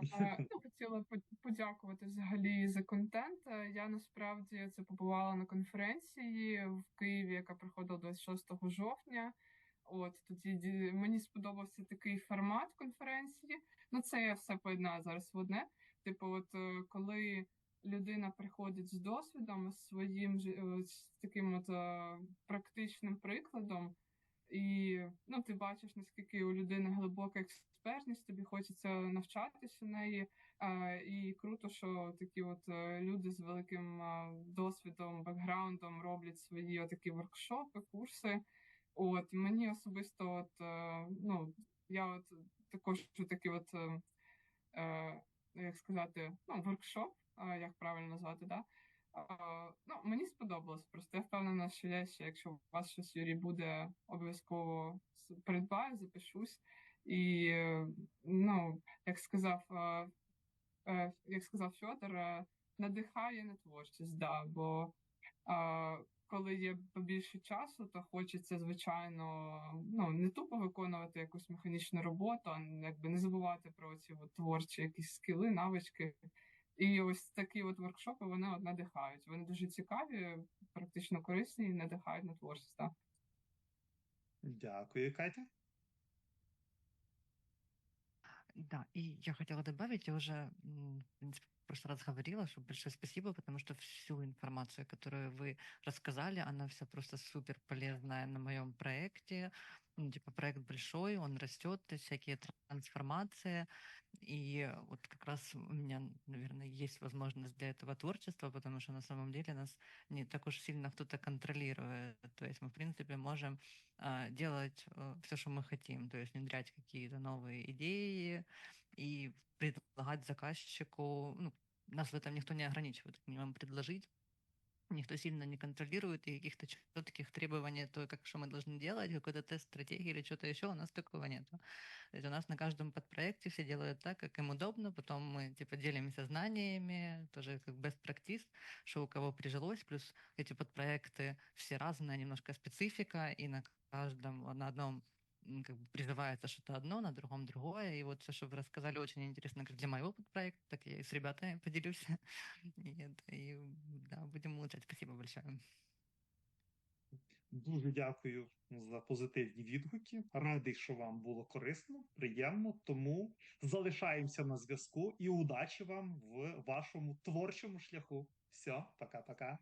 Е, Ну, хотіла по- подякувати взагалі за контент. Е, Я насправді це побувала на конференції в Києві, яка проходила 26 жовтня. От тоді мені сподобався такий формат конференції. Ну, це я все поєднаю зараз в одне. Типу, от е, коли людина приходить з досвідом, з своїм з таким от практичним прикладом. І ну, ти бачиш, наскільки у людини глибока експертність, тобі хочеться навчатися неї. А, і круто, що такі от е, люди з великим досвідом, бекграундом роблять свої отакі воркшопи, курси. От мені особисто, от е, ну я от також такий от е, е, як сказати, ну, воркшоп, е, як правильно назвати, да? Ну, мені сподобалось. Просто я впевнена, що я ще, якщо у вас щось Юрій буде, обов'язково придбаю, запишусь. І ну, як сказав, е, е, як сказав Фьодор, е, надихає на творчість, да, бо коли є побільше часу, то хочеться, звичайно, ну не тупо виконувати якусь механічну роботу, а якби не забувати про ці от творчі якісь скіли, навички. І ось такі от воркшопи вони от надихають. Вони дуже цікаві, практично корисні і надихають на творчість. Дякую, Катя. Да, и я хотела добавить, я уже в принципе, в прошлый раз говорила, что большое спасибо, потому что всю информацию, которую вы рассказали, она вся просто супер полезная на моем проекте. Ну, типа проект большой, он растет, всякие трансформации. И вот как раз у меня, наверное, есть возможность для этого творчества, потому что на самом деле нас не так уж сильно кто-то контролирует. То есть мы, в принципе, можем а, делать все, что мы хотим, то есть внедрять какие-то новые идеи и предлагать заказчику, ну, нас в этом никто не ограничивает, мы можем предложить, никто сильно не контролирует, и каких-то четких требований, то, как что мы должны делать, какой-то тест стратегии или что-то еще, у нас такого нет. То есть у нас на каждом подпроекте все делают так, как им удобно, потом мы типа делимся знаниями, тоже как best practice, что у кого прижилось, плюс эти подпроекты все разные, немножко специфика, и на каждом, на одном как бы призывается что-то одно, на другом другое. И вот все, что вы рассказали, очень интересно как для моего подпроекта, так я и с ребятами поделюсь. И, это, и да, будем улучшать. Спасибо большое. Дуже дякую за позитивні відгуки. Радий, що вам було корисно, приємно. Тому залишаємося на зв'язку і удачі вам в вашому творчому шляху. Все, пока-пока.